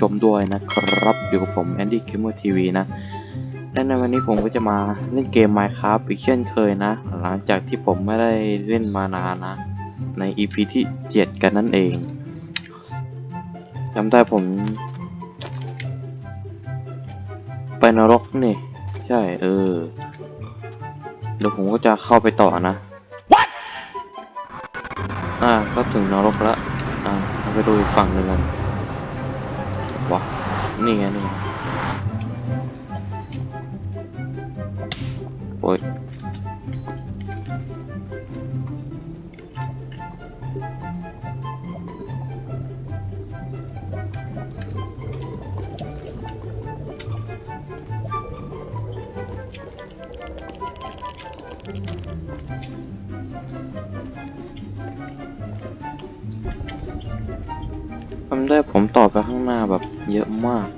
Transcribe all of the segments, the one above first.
ชมด้วยนะครับ อยู่กับผมแอนดี้คิมเมอร์ทีวีนะและในวันนี้ผมก็จะมาเล่นเกม Minecraft อีกเช่นเคยนะ หลังจากที่ผมไม่ได้เล่นมานานนะ ใน EP ที่ 7 กันนั่นเองจำได้ผม ไปนรกนี่ ใช่ เออเดี๋ยวผมก็จะเข้าไปต่อนะอ่า ก็ถึงนรกแล้ว อ่า เราไปดูอีกฝั่งหนึ่งกันวะ นี่ไงนี่โอ้ย เยอะมาก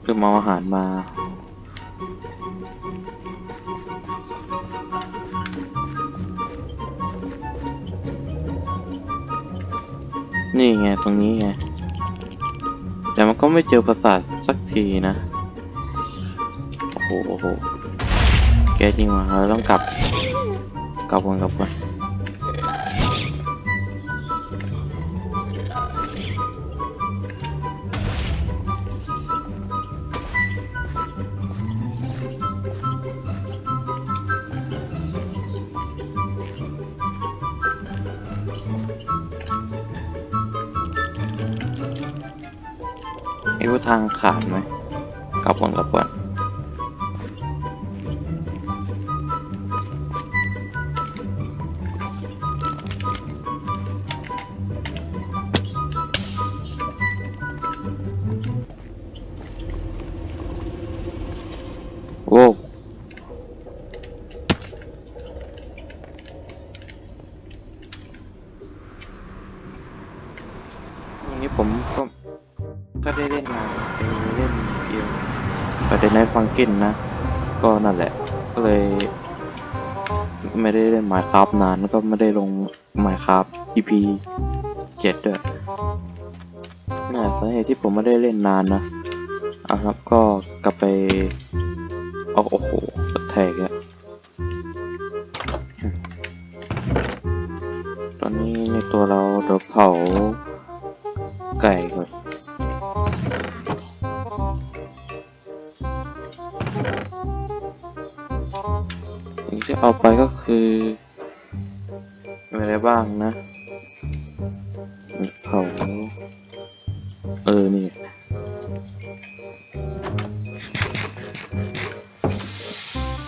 เพื่อมาอาอาหารมานี่ไง ตรงนี้ไง แต่มันก็ไม่เจอประสาทสักทีนะโอ้โหโอ้โห แกจริงว่ะเราต้องกลับ กลับก่อนกลับก่อนางขาดไหมกลับก่อนกลับก่อนโว้ววันนี้ผมก็ ก็ได้เล่นมาไปเล่นเกมประเด็นในฟังกินนะ ก็นั่นแหละ ก็เลย ไม่ได้เล่น Minecraft นานก็ไม่ได้ลง Minecraft EP 7ด้วยน่าสาเหตุที่ผมไม่ได้เล่นนานนะอะครับก็กลับไปเอาโอ้โหแทกอะ นะเผาเออ นี่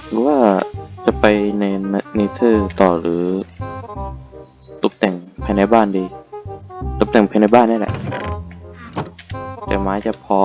หรือว่าจะไปในเนเธอร์ต่อหรือ ตกแต่งภายในบ้านดี ตกแต่งภายในบ้านนี่แหละ แต่ไม้จะพอ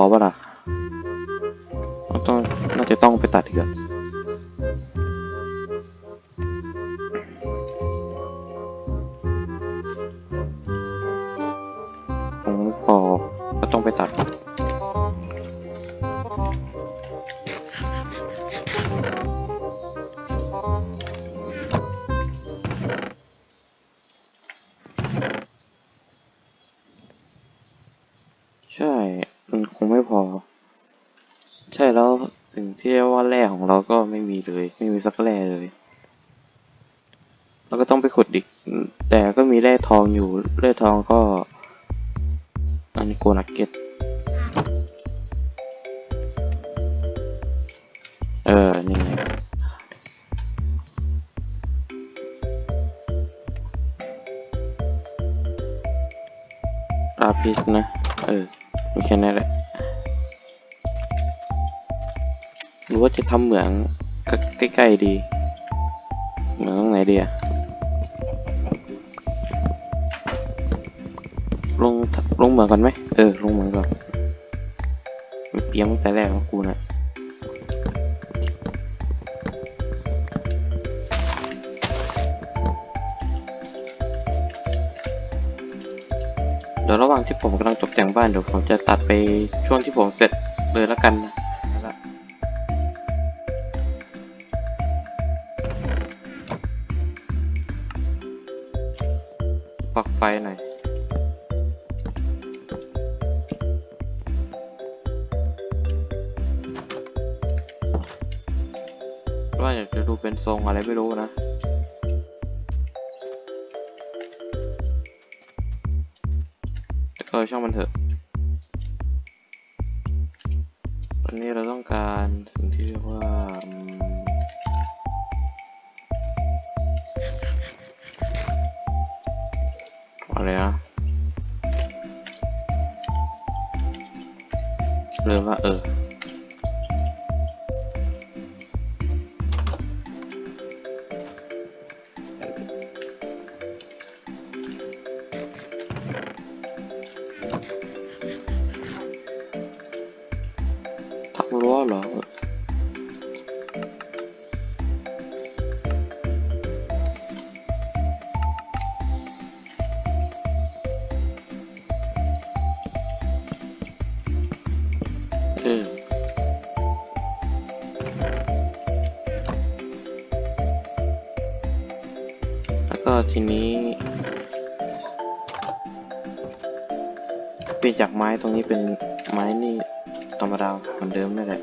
ใช่ มันคงไม่พอ ใช่แล้วสิ่งที่เรียกว่าแร่ของเราก็ไม่มีเลย ไม่มีสักแร่เลย แล้วก็ต้องไปขุดอีก แต่ก็มีแร่ทองอยู่แร่ทองก็ อันนี้โกนักเก็ตเออ นี่ไงลาพิสนะ ทำเหมืองใกล้ๆดีเหมืองตรงไหนดีอะลงลงเหมืองก่อนไหมเออลงเหมืองก่อนเตรียมตั้งแต่แรกของกูนะเดี๋ยวระหว่างที่ผมกำลังตกแต่งบ้านเดี๋ยวผมจะตัดไปช่วงที่ผมเสร็จเลยแล้วกันนะ อะไรไม่รู้นะแต่ก็ช่างมันเถอะวันนี้เราต้องการสิ่งที่เรียกว่าอืมอะไรนะเริ่มว่าเออ แล้วก็ทีนี้เปลี่ยนจากไม้ตรงนี้เป็นไม้นี่ธรรมดาเหมือนเดิมนี่แหละ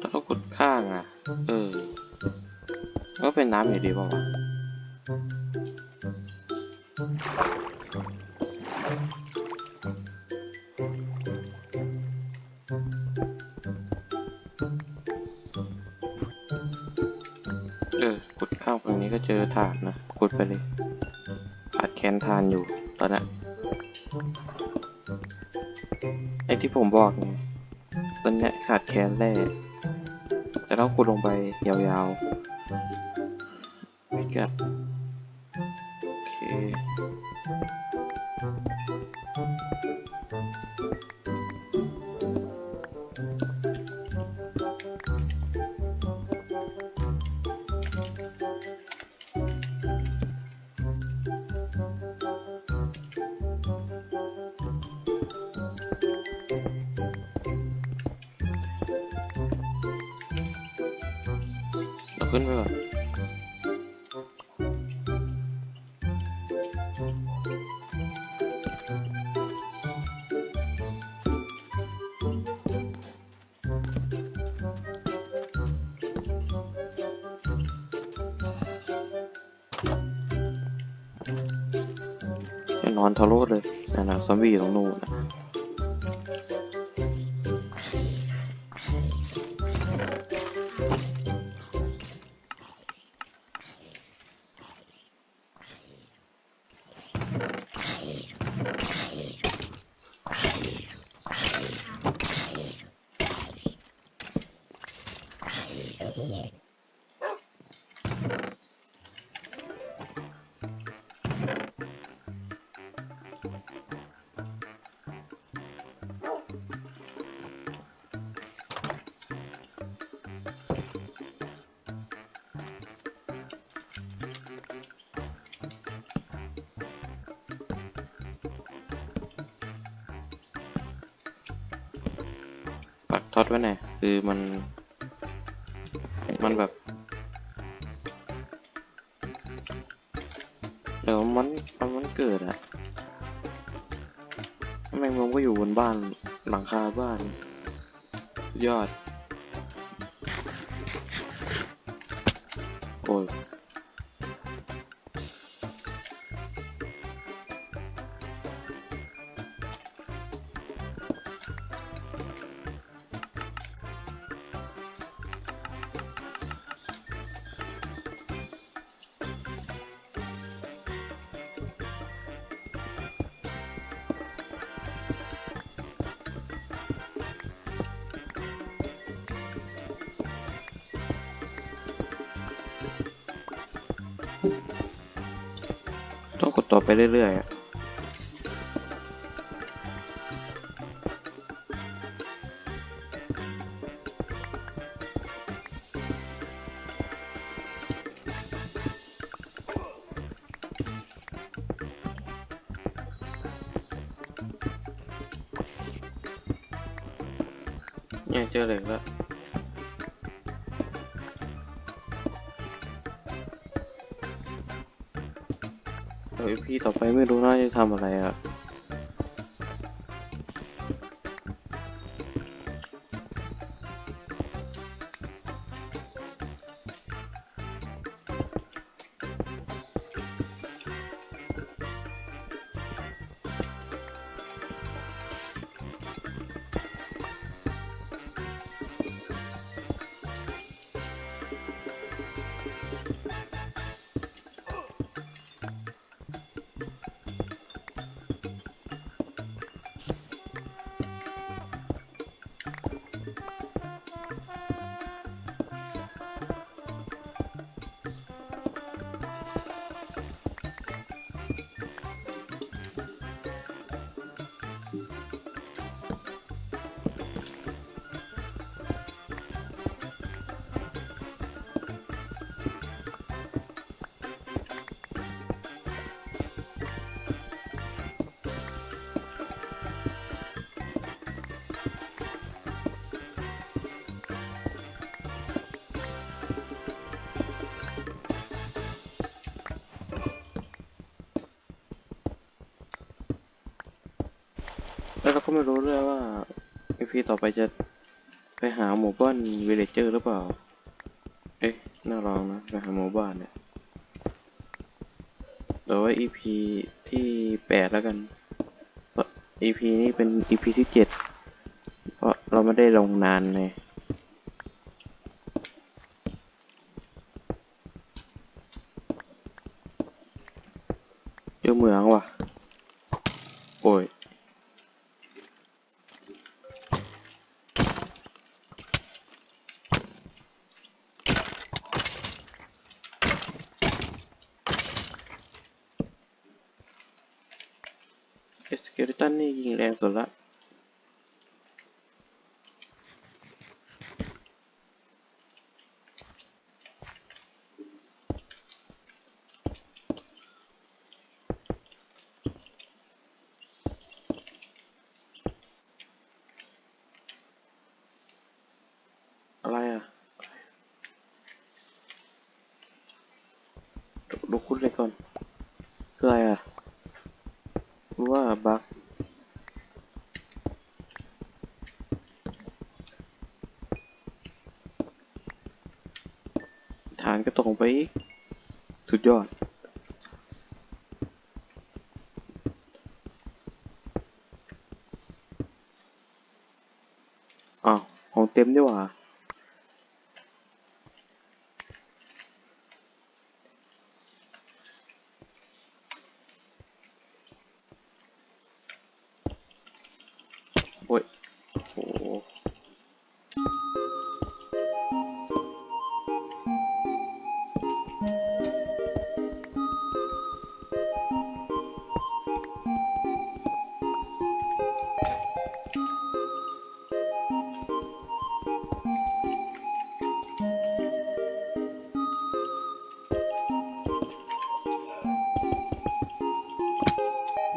ถ้าเรากดข้างอะ เออ ก็เป็นน้ำอยู่ดีป่าวเออกดข้ามฝั่งนี้ก็เจอฐานนะกดไปเลยขาดแคลนทานอยู่ตอนนั้ แคนแร่แต่เราขุดลงไปยาวๆพิกัดโอเค จะนอน ปักท็อตไว้ไหนอยคือมัน มันแบบเดี๋ยวมันมันเกิดอะแมงมุมก็อยู่บนบ้านหลังคาบ้าน ยอด โอ้ย ต้องกดต่อไปเรื่อยๆ ไม่รู้ด้วยว่าเอพีต่อไปจะไปหาหมู่บ้านวิลเลเจอร์หรือเปล่า เอ๊ะ น่าลองนะไปหาหมู่บ้านเนี่ยหรือว่า EP ที่แปดแล้วกันเพราะ EP นี้เป็น EP ที่เจ็ดเพราะเราไม่ได้ลงนานเลยเจอเหมืองว่ะ โอ้ย เอ สเกเลตันนี่ยิงแรงสุดละ ก็ตกลงไปอีก สุดยอด อ้าว ของเต็มดีวว่ะ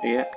เ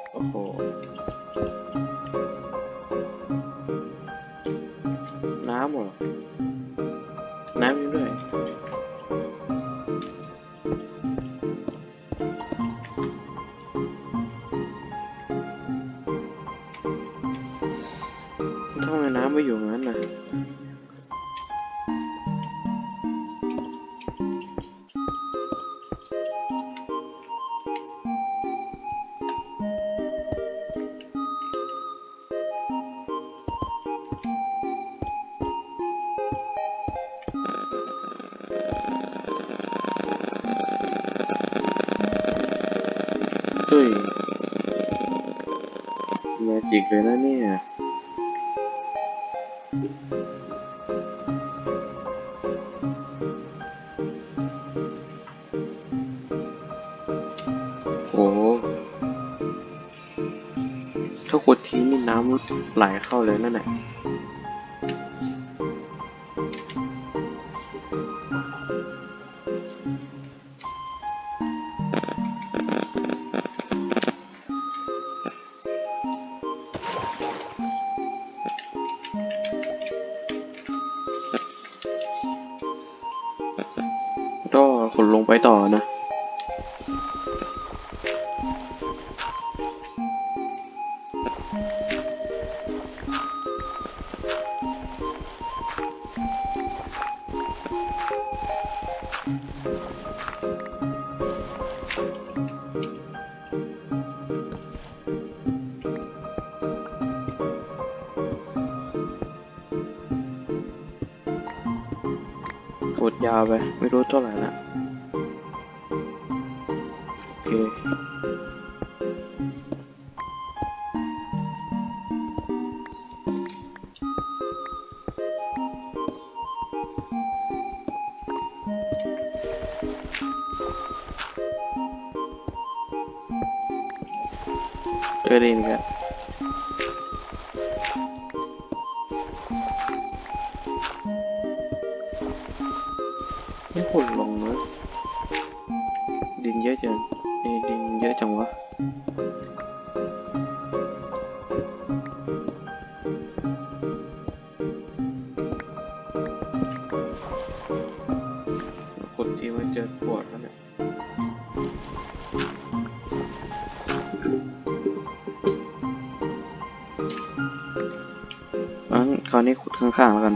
แมจิกเลยนะเนี่ยโอ้โหถ้ากดทีนี่น้ำไหลเข้าเลยนั่นแหละาวไป ไม่รู้เท่าไหร่ละโอเคเจอดีนกัน ผลลงนะดินเยอะจังเอ้ดินเยอะจังวะกดทีมันเจอปวดแล้วเนี่ยงั้นคราวนี้ขุดข้างๆแล้วกัน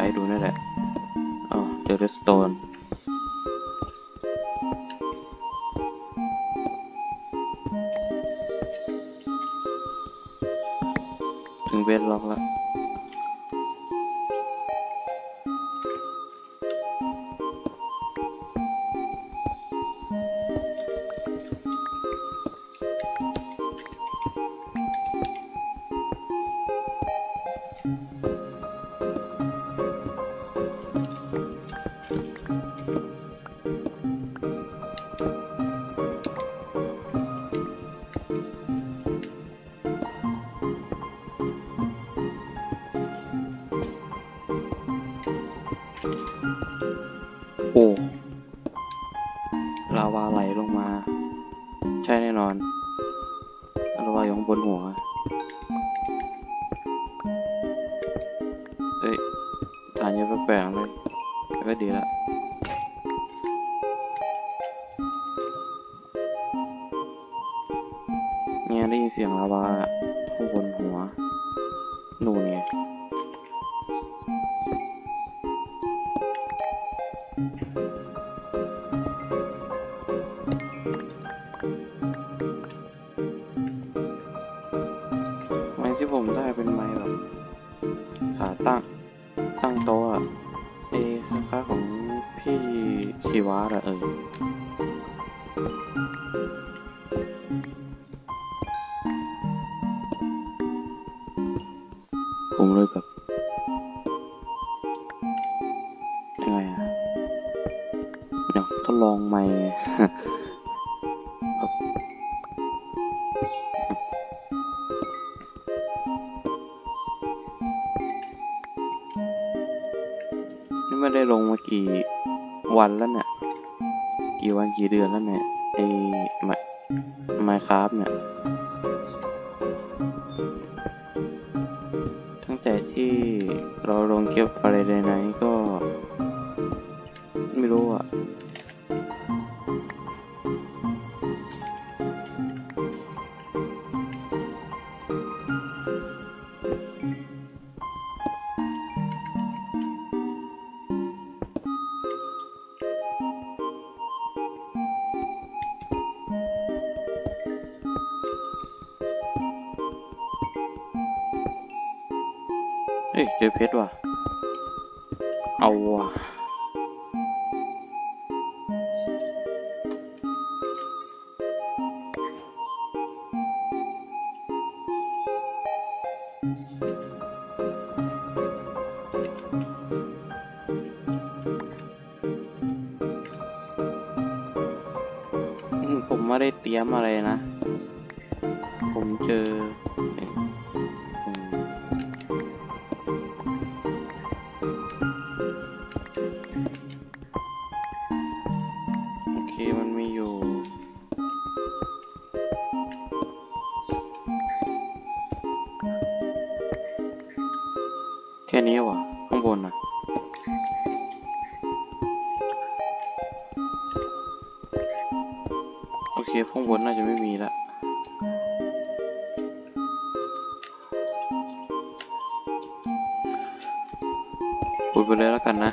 ช้ดูนั่นแหละอ๋อเดลสโตนถึงเวทล็อกแล้ว ปลกๆเลยแต่ก็ดีละเนี่ยได้ยินเสียงลาวา ยังไงอะเดี๋ยวทดลองไม้แบบนี่ไม่ได้ลงมากี่วันแล้วเนี่ย กี่วันกี่เดือนแล้วเนี่ยไอ้ไมไมครับเนี่ยตั้งแต่ที่เราลงเก็บฟเรเดย์ไนก็ เฮ้ยเจอเพชรว่ะ เอาว่ะ แค่นี้วะข้างบนนะโอเคข้างบนน่าจะไม่มีละพูดไปเลยแล้วกันนะ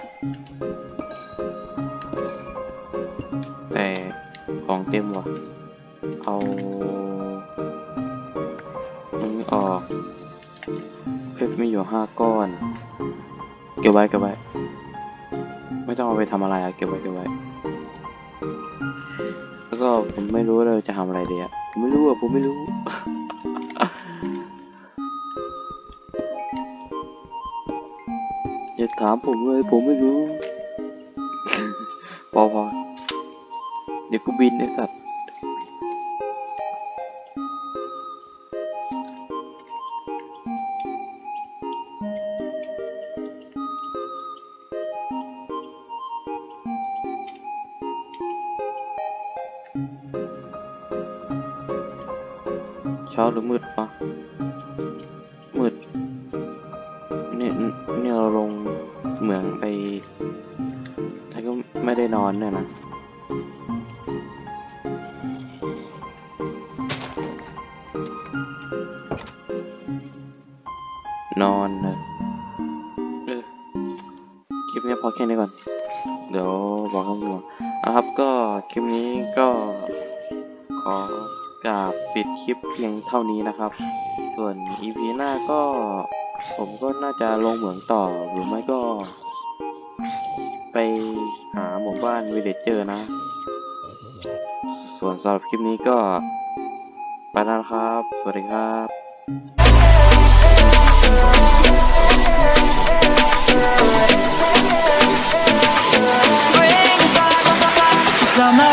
ห้าก้อน เก็บไว้เก็บไว้ ไม่ต้องเอาไปทำอะไรอะเก็บไว้เก็บไว้ แล้วก็ผมไม่รู้เลยจะทำอะไรดีอะผมไม่รู้อะผมไม่รู้ อย่าถามผมเลยผมไม่รู้ พอพอเดี๋ยวกูบินไอ้สัตว์ อนเลยเออคลิปนี้พอแค่นี้ก่อน เดี๋ยวบอกคำพูดนะครับก็คลิปนี้ก็ขอกราบปิดคลิปเพียงเท่านี้นะครับ ส่วน EP หน้าก็ผมก็น่าจะลงเหมืองต่อหรือไม่ก็ ไปหาหมู่บ้านวิเลจเจอร์นะ ส่วนสำหรับคลิปนี้ก็ไปแล้วนะครับ สวัสดีครับ Summer